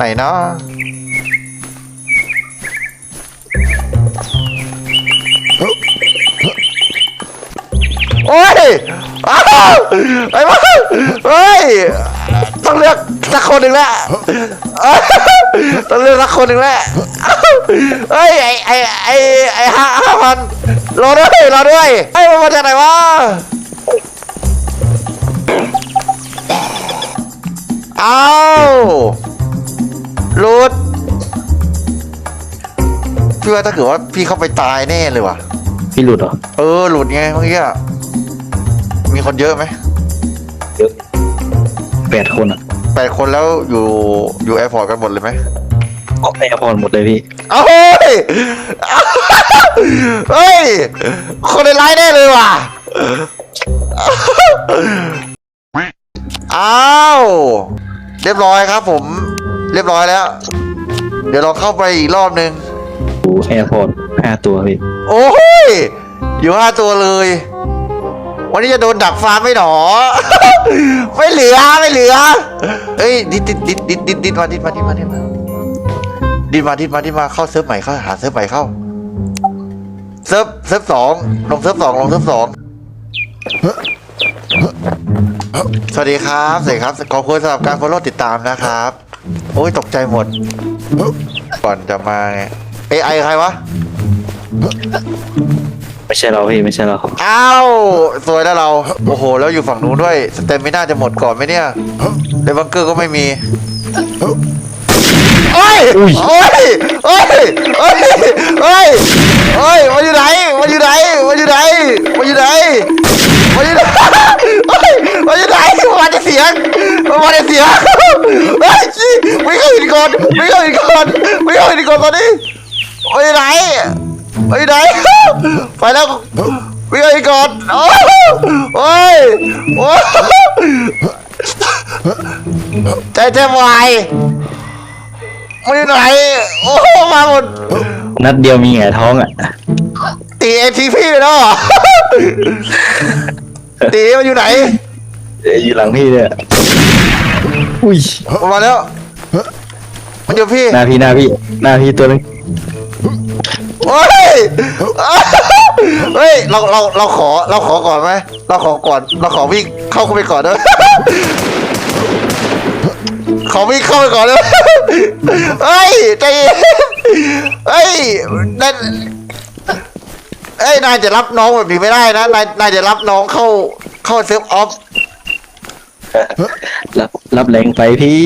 ไหนเนาะโอ้ยอ้าวไอ้บ้าเฮ้ย ต้องเลือกสักคนหนึ่งแล้วต้องเลือกสักคนหนึ่งแล้วเฮ้ย ไอ้ ไอ้ ไอ้ไอ้ห้าห้าพันรอด้วยรอด้วยไอ้ยมันมาจากไหนวะอ้าว รุดพี่ว่าถ้าเกิดว่าพี่เข้าไปตายแน่เลยว่ะ พี่หลุดเหรอเออหลุดไงเมื่อกี้อะมีคนเยอะไหมเยอะแปดคนอะแปดคนแล้วอยู่อยู่แอร์พอร์ตกันหมดเลยไหมออกแอร์พอร์ตหมดเลยพี่ เอ้าเฮ้ยเฮ้ย คนในไลน์แน่เลยว่ะ อ้าว เรียบร้อยครับผม เรียบร้อยแล้ว เดี๋ยวเราเข้าไปอีกรอบนึงดูแอร์พอร์ตห้าตัวพี่โอ้ยอยู่ห้าตัวเลย วันนี้จะโดนดักฟาร์มไหม่หนอ ไม่เหลือไม่เหลือเฮ้ยดิดดิดดิดดิดดิดดิดมาดิดมาดิดมาดิดมาดิดมาดิดมาดิดมาเข้าเซิร์ฟใหม่เข้าหาเซิร์ฟใหม่เข้าเซิร์ฟเซิร์ฟสองลงเซิร์ฟสองลงเซิร์ฟสองสวัสดีครับสวัสดีครับขอบคุณสำหรับการ follow ติดตามนะครับ โอ้ยตกใจหมด ก่อนจะมาไง AI ใครวะ ไม่ใช่เราพี่ไม่ใช่เราอ้าวสวยแล้วเรา โอ้โห แล้วอยู่ฝั่งนู้นด้วย สเต็มไม่น่าจะหมดก่อนไหมเนี่ยในบังเกอร์ก็ไม่มี โอ้ยอุ้ย โอ้ย โอ้ย โอ้ย โอ้ย โอ้ย มันอยู่ไหน มันอยู่ไหน มันอยู่ไหน มันอยู่ไหน มันอยู่ไหนโอ้ย มันอยู่ไหนมันจะเสียงมันจะเสียงเฮ้ยชี้ไม่เข้าหินก่อนไม่เข้าหินก่อนไม่เข้าหินก่อนตอนนี้มันอยู่ไหนมันอยู่ไหนไปแล้ววิ่งไปก่อนโอ้ยโอ้ยโอ้ยใจแทบวายไม่อยู่ไหนโอ้มาหมดนัดเดียวมีแง่ท้องอะตีเอทีพี่ไปแล้วเหรอตีมันอยู่ไหนเอ่ออยู่หลังพี่เนี่ยอุ้ยมันมาแล้ว มันอยู่พี่ หน้าพี่หน้าพี่หน้าพี่ตัวนึงโอ้ย เฮ้ย เรา เรา เราขอ เราขอก่อนไหม เราขอก่อน เราขอวิ่งเข้าไปก่อนเด้อขอวิ่งเข้าไปก่อนเด้อเฮ้ย ใจเย็นเฮ้ยนั่นเอ้ย นายจะรับน้องแบบนี้ไม่ได้นะ นาย นายจะรับน้องเข้า เข้าเซิร์ฟออฟ รับรับแรงไปพี่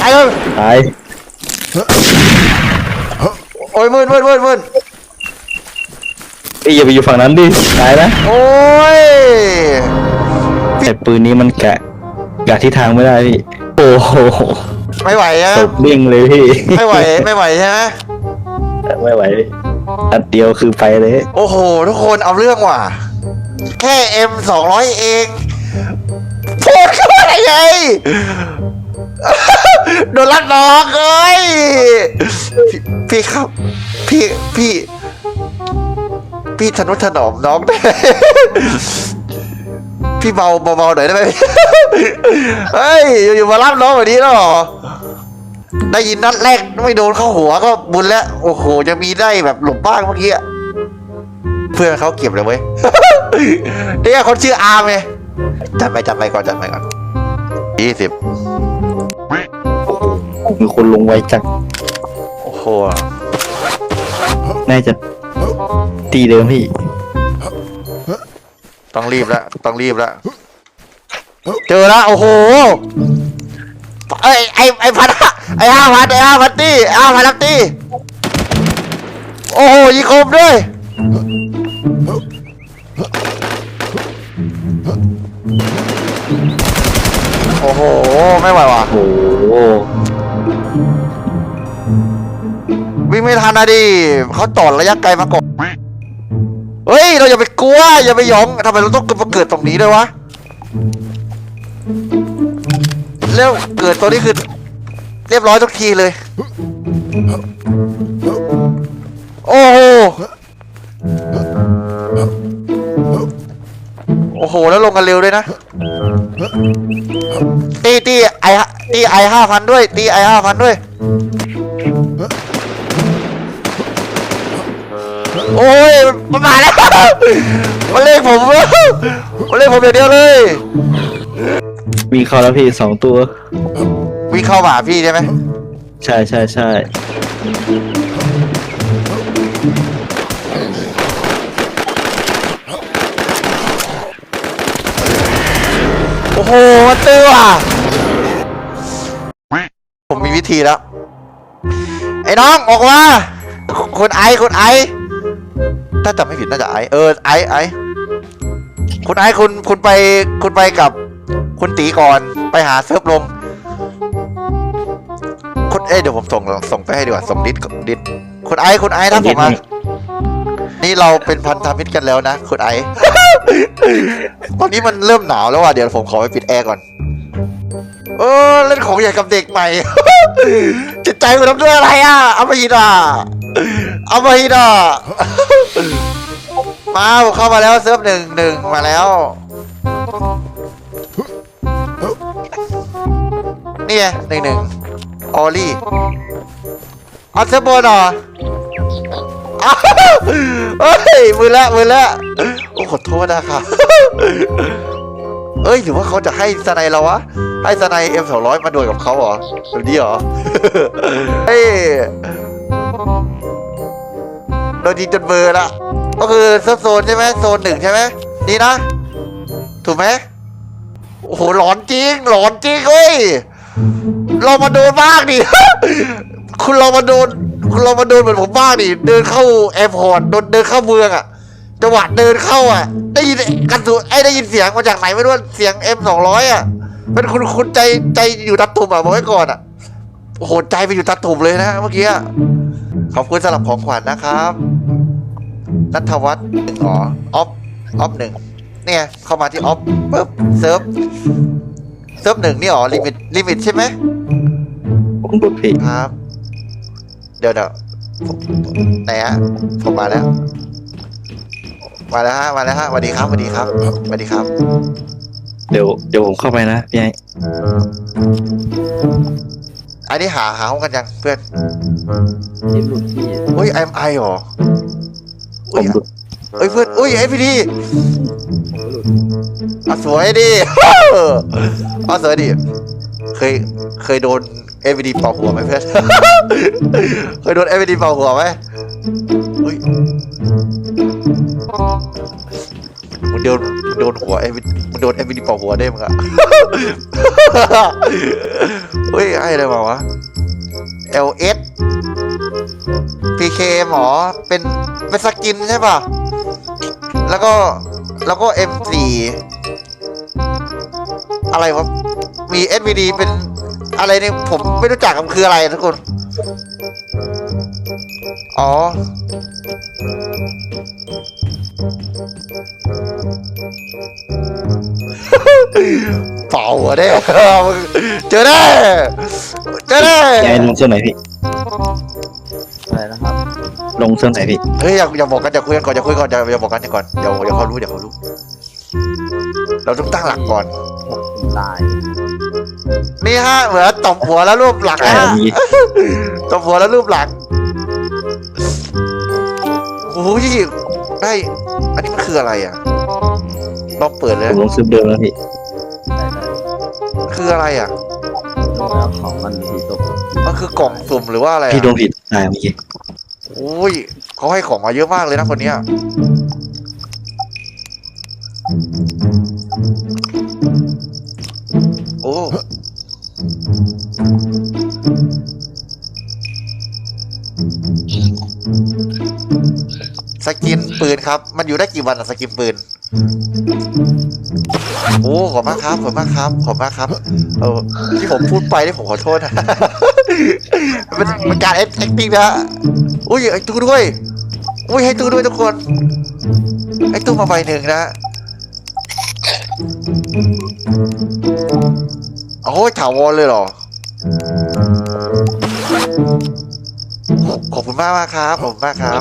ไอ้เอ้ยตาย โอ้ยมืดมืดมืดมืดพี่อย่าไปอยู่ฝั่งนั้นดิ ตายนะโอ้ยแต่ปืนนี้มันกะกะทิศทางไม่ได้พี่ โอ้โหไม่ไหวอะตบเด้งเลยพี่ ไม่ไหวไม่ไหวใช่ไหมไม่ไหว อัดเดียวคือไปเลย โอ้โห ทุกคนเอาเรื่องว่ะ แค่เอ็มสองร้อยเองพูดเข้ามาได้ไงโดนลัดน้องเอ้ยพี่พี่ครับ พี่พี่ พี่ทนุถนอมน้องได้พี่เบาเบาๆหน่อยได้ไหมเฮ้ยอยู่ๆมารับน้องแบบนี้หรอ ได้ยินนัดแรกไม่โดนเข้าหัวก็บุญแล้ว โอ้โหจะมีได้แบบหลบบ้างเมื่อกี้อะเพื่อนเขาเก็บเลยเว้ยเนี่ยคนชื่ออาร์มไงจัดไปจัดไปก่อนจัดไปก่อนยี่สิบมีคนลงไวจังโอ้โหน่าจะตีเดิมพี่ ต้องรีบแล้วต้องรีบแล้วเจอแล้วโอ้โหเอ้ยไอไอพัน ไอห้าพันไอห้าพันตี้ห้าพันลับตี้โอ้โหยิงคมด้วยโอ้โห ไม่ไหวว่ะโอ้โหวิ่งไม่ทันนะดิเขาต่อระยะไกลมาก่อนเฮ้ย เราอย่าไปกลัว อย่าไปยองทำไมเราต้องมาเกิดตรงนี้ด้วยวะ เร็ว เกิดตัวนี้คือ เรียบร้อยทุกทีเลย โอ้โห โอ้โห แล้วลงกันเร็วด้วยนะ ตีตีไอตีไอห้าพันด้วย ตีไอห้าพันด้วย โอ้ยมันมาแล้วมันเล่นผมมันเล่นผมอย่างเดียวเลย มีเข้าแล้วพี่สองตัว วิ่งเข้ามาหาพี่ใช่ไหมใช่ใช่ใช่โอ้โหมันตื้อว่ะผมมีวิธีแล้ว ไอ้น้องออกมาคุณไอซ์คุณไอซ์ถ้าจำไม่ผิดน่าจะไอซ์เออไอซ์ไอซ์คุณไอซ์คุณคุณไปคุณไปกับคุณตีก่อนไปหาเซิร์ฟลมคุณ เอ้ยเดี๋ยวผมส่งส่งไปให้ดีกว่าส่งดิสดิสคุณไอซ์คุณไอซ์ถ้าผมมานี่เราเป็นพันธมิตรกันแล้วนะคุณไอซ์ตอนนี้มันเริ่มหนาวแล้วว่ะเดี๋ยวผมขอไปปิดแอร์ก่อนเออเล่นของใหญ่กับเด็กใหม่ จิตใจมันทำด้วยอะไรอะเอาไปฮิดอะเอาไปฮิดอะมาผมเข้ามาแล้วเซิร์ฟหนึ่งหนึ่งมาแล้ว นี่ไงหนึ่งหนึ่ง ออลลี่เอาเซิร์ฟบนเหรออ้าวเฮ้ยมือละมือละโอ้ขอโทษนะครับเอ้ยหรือว่าเขาจะให้สไนเราวะ ให้สไนเอ็มสองร้อยมาดวลกับเขาเหรอแบบนี้เหรอเฮ้ยโดนยิงจนเบอร์ละก็คือโซนใช่ไหมโซนหนึ่งใช่ไหมนี่นะ ถูกไหมโอ้โหหลอนจริงหลอนจริงเฮ้ย เรามาโดนบ้างดิ คุณเรามาโดน คุณเรามาโดนเหมือนผมบ้างดิ เดินเข้าแอร์พอร์ตโดนเดินเข้าเมืองอะจังหวะเดินเข้าอะได้ยินกันสุไอ้ได้ยินเสียงมาจากไหนไม่รู้เสียงเอ็มสองร้อยอะเป็นคุณคุณใจใจอยู่ตัดตุ่มอะบอกไว้ก่อนอะโหใจไปอยู่ตัดตุ่มเลยนะเมื่อกี้ ขอบคุณสำหรับของขวัญนะครับนัทวัฒน์หนึ่งอ๋อออฟออฟหนึ่งเนี่ยเข้ามาที่ออฟปุ๊บเซิร์ฟเซิร์ฟหนึ่งนี่อ๋อลิมิตลิมิตใช่ไหม ผมกดพี่ครับ เดี๋ยวเดี๋ยวผมไหนฮะผมมาแล้ว มาแล้วฮะมาแล้วฮะสวัสดีครับสวัสดีครับสวัสดีครับ เดี๋ยวเดี๋ยวผมเข้าไปนะพี่ไอ้อันนี้หาหาห้องกันยังเพื่อนที่หลุดพี่เฮ้ยไอเอ็มไอหรอผเฮ้ยมดูเฮ้ยเพื่อนเฮ้ยไอพีดีผมก็หลุดอะสวยดิ อะสวยดิเคยเคยโดน เอวีดีเป่าหัวไหมเพื่อน เคยโดนเอวีดีเป่าหัวไหมเฮ้ยมึงโดนโดนหัวเอวีมึงโดนเอวีดีเป่าหัวได้มึงอะเฮ้ยไอ้อะไรมาวะ LS PKM หรอเป็นเป็นสกินใช่ป่ะ แล้วก็แล้วก็ M4 อะไรวะ มี SVD เป็น อะไรเนี่ยผมไม่รู้จักมันคืออะไรทุกคน อ๋อ เป่าหัวได้มึงเจอแน่เจอแน่พี่ไอ้ลงเสื้อไหนพี่อะไรนะครับ ลงเสื้อไหนพี่ เฮ้ยอย่าอย่าบอกกันอย่าคุยกันก่อนอย่าคุยกันก่อนอย่าอย่าบอกกันก่อนเดี๋ยวเดี๋ยวเขารู้เดี๋ยวเขารู้ เราต้องตั้งหลักก่อนผมตาย นี่ฮะเหมือนตบหัวแล้วรูปหลังใช่นะมีตบหัวแล้วรูปหลังโอ้ยได้ อันนี้มันคืออะไรอะลองเปิดเลยผมลงเสื้อเดิมแล้วพี่ได้ได้คืออะไรอะลงแล้วของมันทีตกมันคือกล่องสุ่มหรือว่าอะไรพี่โดนอะผิดตายเมื่อกี้โอ้ยเขาให้ของมาเยอะมากเลยนะคนเนี้ยโอ้ กินปืนครับ มันอยู่ได้กี่วันอะสกินปืน โอ้ขอบมากครับ ขอบมากครับ ขอบมากครับ เออที่ผมพูดไปที่ผมขอโทษนะมันเป็นการ acting นะฮะอุ้ยไอ้ตู้ด้วยอุ้ยให้ตู้ด้วยทุกคน ไอ้ตู้มาใบหนึ่งนะโอ้ยถาวรเลยเหรอ ขอบคุณมากมากครับขอบคุณมากครับ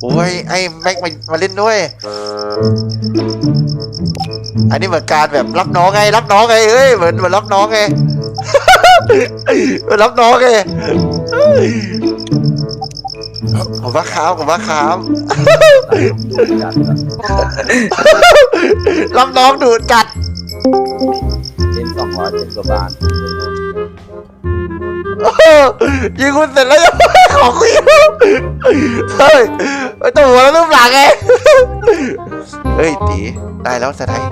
โอ้ยไอ้แม็กมามาเล่นด้วย อันนี้เหมือนการแบบรับน้องไง รับน้องไงเอ้ยเหมือนเหมือนรับน้องไงเหมือนรับน้องไงผมว่าค้ามผมว่าค้ามจัดรับน้องดูดจัด เล่นสองร้อยเจ็ดกว่าบาทยิงคุณเสร็จแล้วยังไม่ของคุณอีกเฮ้ยไอ้ตัวหัวแล้วรูปหลังไงเฮ้ยตีได้แล้วสไนด์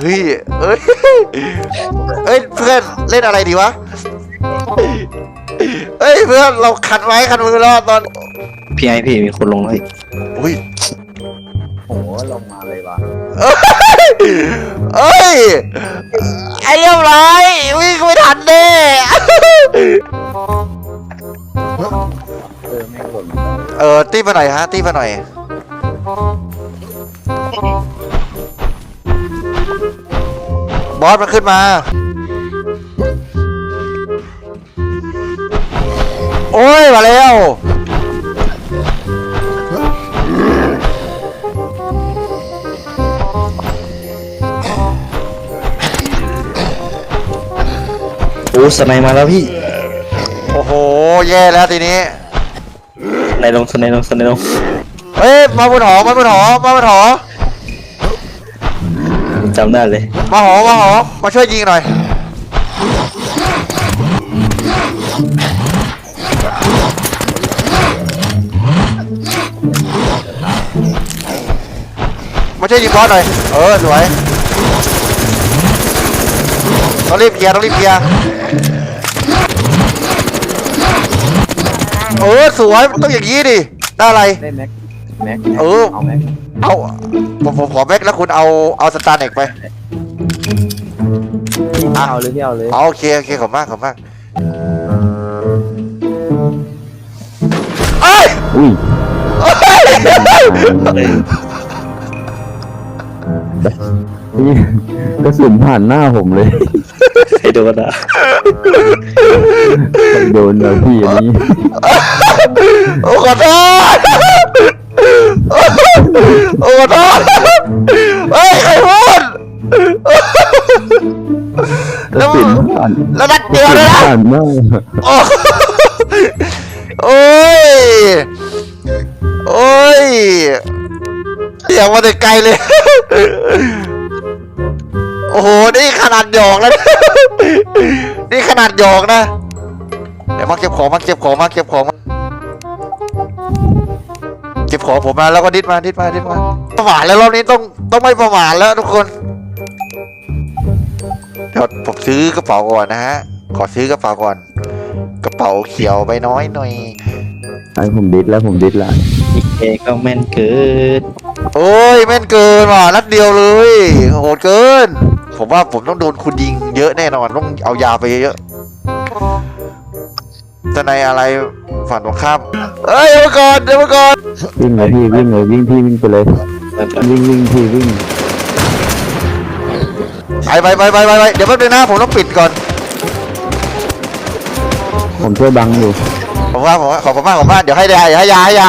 เฮ้ยเฮ้ยเฮ้ยเพื่อนเล่นอะไรดีวะเฮ้ยเพื่อนเราขัดไว้ขัดมือแล้วตอนพี่ไอพี่มีคนลงแล้วอีกอุ้ยโหลงมาเลยวะเอ้ย ไอ้เรียบร้อยวิ่งไม่ทันแน่เออไม่งหล่นเออตีมาหน่อยฮะตีมาหน่อยบอสมันขึ้นมา โอ้ยมาแล้ว โอ้สไนมาแล้วพี่โอ้โห แย่แล้วทีนี้ สไนลงสไนลงสไนลงเฮ้ย มาบนหอ มาบนหอ มาบนหอจำได้เลย มาหอ มาหอ มาช่วยยิงหน่อย มาช่วยยิงบอสหน่อย เออ สวย ต้องรีบเคลียร์ต้องรีบเคลียร์ เออสวยต้องอย่างนี้ดิได้อะไร ได้แม็กแม็กเออ เอาแม็กเอาผมผมขอแม็กแล้วคุณเอาเอาสตาร์เน็กไปพี่เอาเลยพี่เอาเลยเอาโอเคโอเคขอบมากขอบมากเอ้ยอุ้ยเอ้ยนี่กระสุนผ่านหน้าผมเลยใคร โดนอะโดนเลยพี่อันนี้โอ้ขอโทษโอ้ขอโทษเฮ้ยใครพูดกระสุนผ่านแล้วนัดเดียวเลยนะผ่านหน้าโอ้โอ้ยโอ้ยเสียงมาแต่ไกลเลย โอ้โห นี่ขนาดหยอกแล้วนะนี่ขนาดหยอกนะ เดี๋ยวมาเก็บของมาเก็บของมาเก็บของมาเก็บของผมมาแล้วก็ดิดมาดิดมาดิดมาประมาทแล้วรอบนี้ต้องต้องไม่ประมาทแล้วทุกคนเดี๋ยวผมซื้อกระเป๋าก่อนนะฮะ ขอซื้อกระเป๋าก่อน กระเป๋าเขียวใบน้อยหน่อยไอ้ผมดิดแล้วผมดิดแล้วอีกเอก็แม่นเกิน โอ้ยแม่นเกินว่ะนัดเดียวเลยโหดเกิน ผมว่าผมต้องโดนคุณยิงเยอะแน่นอนต้องเอายาไปเยอะจะในอะไรฝั่งตรงข้ามเอ้ยเดี๋ยวมาก่อนเดี๋ยวมาก่อนวิ่งเลยพี่วิ่งเลยวิ่งพี่วิ่งไปเลยวิ่งวิ่งพี่วิ่งไปไปไปไปไปไปเดี๋ยวแป๊บนึงนะผมต้องปิดก่อน ผมช่วยบังอยู่ผมว่าผมว่าขอบคุณมากขอบคุณมากเดี๋ยวให้ยาเดี๋ยวให้ยาให้ยา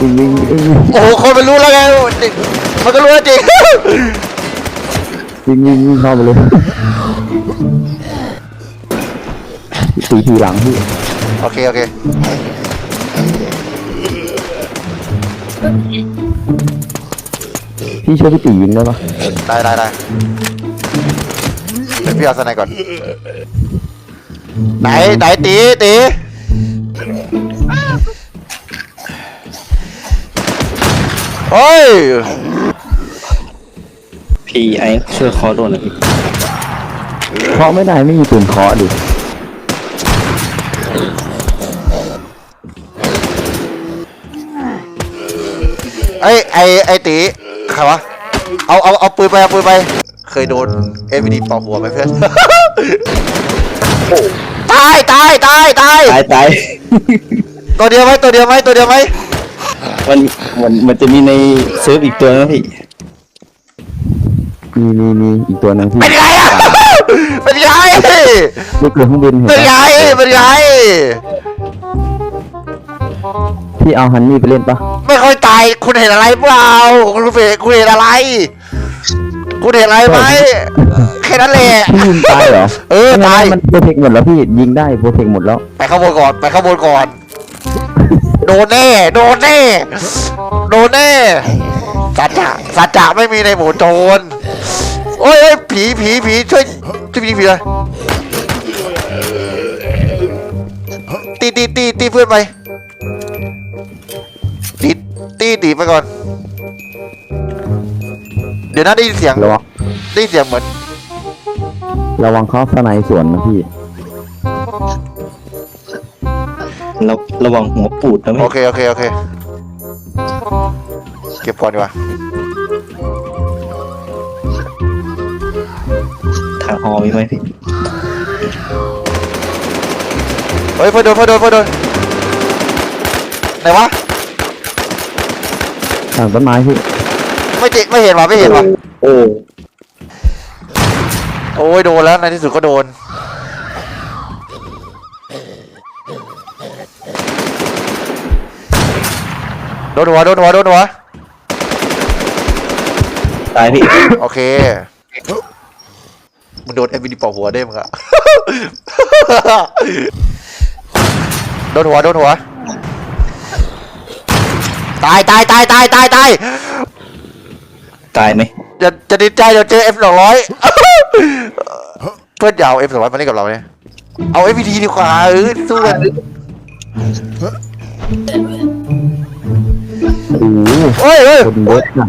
วิ่งวิ่งวิ่งโอ้โหคนมันรู้แล้วไงมันก็รู้แล้วจริง วิ่งวิ่งวิ่งเข้าไปเลย ตีทีหลังพี่โอเค โอเค พี่ช่วยพี่ตียิงได้ปะได้ได้ได้เดี๋ยวพี่เอาสไนก่อน ไหน ไหนตีตีโอ้ย พี่ไอช่วยคอโดนหน่อยพี่เคาะไม่ได้ไม่มีปืนเคาะดิไอ้ไอ้ไอ้ตีใครวะ เอาเอาเอาปืนไปเอาปืนไป เคยโดนเอ็มดีเป่าหัวไหมเพื่อน ตายตายตายตายตายตายตัวเดียวไหมตัวเดียวไหมตัวเดียวไหมมันมันมันจะมีในเซิร์ฟอีกตัวนะพี่ มีมีมีอีกตัวหนึงพี่เป็นไงอะ เป็นไงนี่คือเครื่องบินเห็นเป็นปะไงเป็นไง พี่เอาฮันนี่ไปเล่นปะไม่ค่อยตาย คุณเห็นอะไรเปล่า คุณเฟคุณเห็นอะไร คุณเห็นอะไรไหมแค่นั้นแหละ พี่ยิงตายเหรอเออตาย มันโปรเทคหมดแล้วพี่ยิงได้โปรเทคหมดแล้วไปข้างบนก่อน ไปข้างบนก่อน โดนแน่ โดนแน่ โดนแน่สัจจะสัจจะไม่มีในหมู่โจร โอ้ยเอ้ยผีผีผีช่วยช่วยผีผีเลยตีตีตีตีเพื่อนไปตีตีตีไปก่อน เดี๋ยวนะได้ยินเสียงระวังได้ยินเสียงเหมือนระวังเข้าสไนสวนนะพี่ระระวังหัวปูดนะโอพี่เคโอเคโอเคเก็บก่อนดีกว่า ทางฮอมีไหมพี่เฮ้ยเพื่อนโดนเพื่อนโดนเพื่อนโดนไหนวะทางต้นไม้พี่ไม่เจไม่เห็นวะไม่เห็นวะโอ้โอ้ยโดนแล้วในที่สุดก็โดนโดนหัวโดนหัวโดนหัวตายพี่ โอเค มันโดนเอ็มวีดีปอกหัวได้มั้งอะ โดนหัว โดนหัว ตายตายตายตายตายตายตายไหมจะจะดีใจเดี๋ยวเจอ F สองร้อยเพื่อนอย่าเอา F สองร้อยมาเล่นกับเราเนี่ย เอา F ดีดีกว่าเออสู้กันโอ้โหเฮ้ยเฮ้ย คนเยอะจัง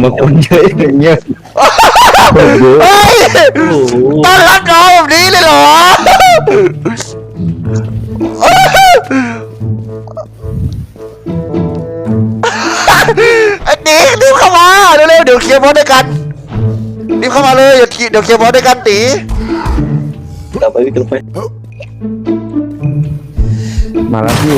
โอ้ยอย่ามาคนเยอะอย่างเงี้ยคนเยอะเฮ้ยโอ้โหต้อนรับน้องแบบนี้เลยเหรอ ไอ้ตีรีบเข้ามาเร็วๆเดี๋ยวเคลียร์บอสด้วยกันรีบเข้ามาเลยเดี๋ยวเคลียร์เดี๋ยวเคลียร์บอสด้วยกันตีกลับไปพี่กลับไปมาแล้วพี่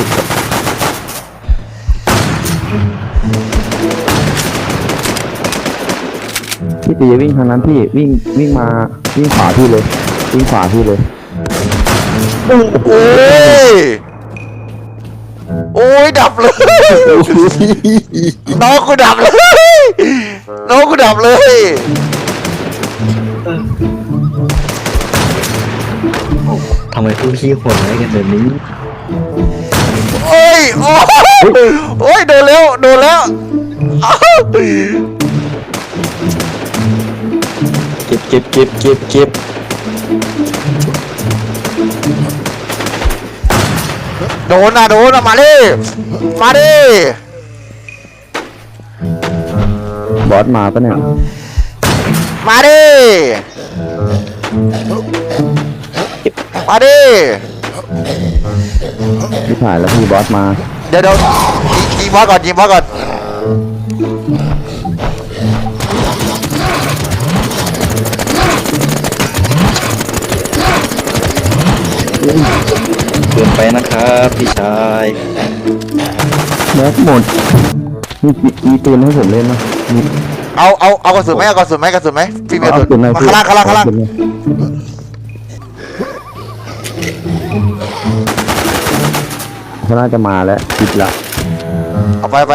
พี่ตีวิ่งทางนั้นพี่วิ่งวิ่งมาวิ่งขวาพี่เลย วิ่งขวาพี่เลย โอ้ย โอ้ย ดับเลย น้องกูดับเลย น้องกูดับเลย ทำไมพวกพี่โหดร้ายกันแบบนี้ โอ้ย โอ้ย โอ้ย โดนแล้ว โดนแล้ว เก็บเก็บเก็บเก็บเก็บโดนนะโดนนะมาดิ มาดิ บอสมาปะเนี่ย มาดิ มาดิพี่ถ่ายแล้วพี่บอสมา เดี๋ยวเดี๋ยวยิงยิงบอสก่อนยิงบอสก่อน เกินไปนะครับพี่ชายแม็กหมดมีมีปืนให้ผมเล่นไหมมีเอาเอาเอากระสุนไหมเอากระสุนไหมกระสุนไหมพี่มีกระสุนปืนไหนมาพี่ข้างล่างข้างล่างข้างล่างเอปืนไหนเขาน่าจะมาแล้วคิดละเอาไปไป